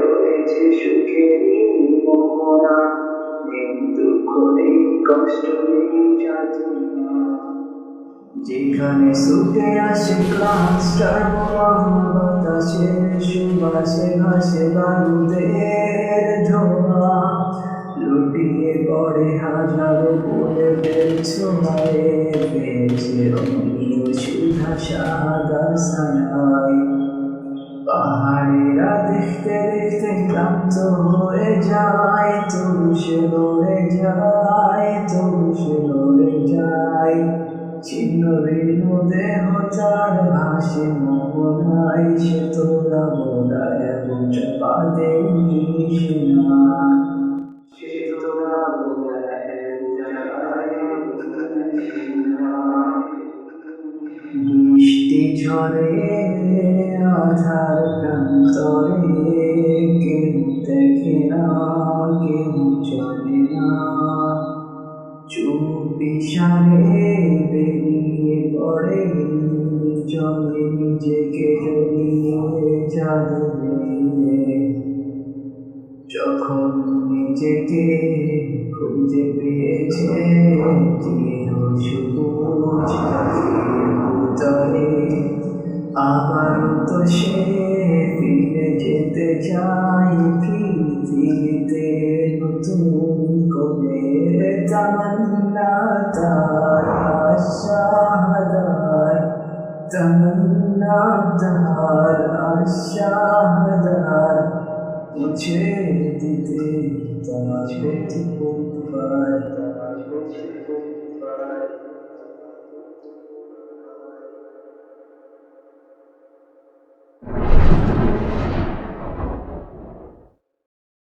রয়েছে সুখেরই মোহনা নেই, দুঃখ নেই, কষ্ট নেই যাতনা যেখানে ছুটে আসে ক্লাসটার বাতাসে সুবাসে ভাসে বালুদের ধোয়া। লুটিয়ে পড়ে হাজারো বলে ছোঁয়ায় পেয়েছে অমীয় সুধা সাদা সানাই হয়ে যায় তবু সে লড়ে যায় তবু সে লড়ে যায়। ছিন্ন ভিন্ন দেহ তার ভাসে মোহনায় সে তোরা বোড়ায় বুঝে পাদে না। সে তোরা বোড়ায় বুঝে পাদে না। বৃষ্টি ঝরে, আধার না কেউ চলে না চুপি সারে বেরিয়ে পড়ে জলে নিজেকে জড়িয়ে যাবে যখন নিজেকে খুঁজে পেয়েছে আবার তো সে ফিরে যেতে পৃথিবীতে নতুন করে তামান্না তার আশাহাদার তামান্না তার আশাহাদার মুছে দিতে তার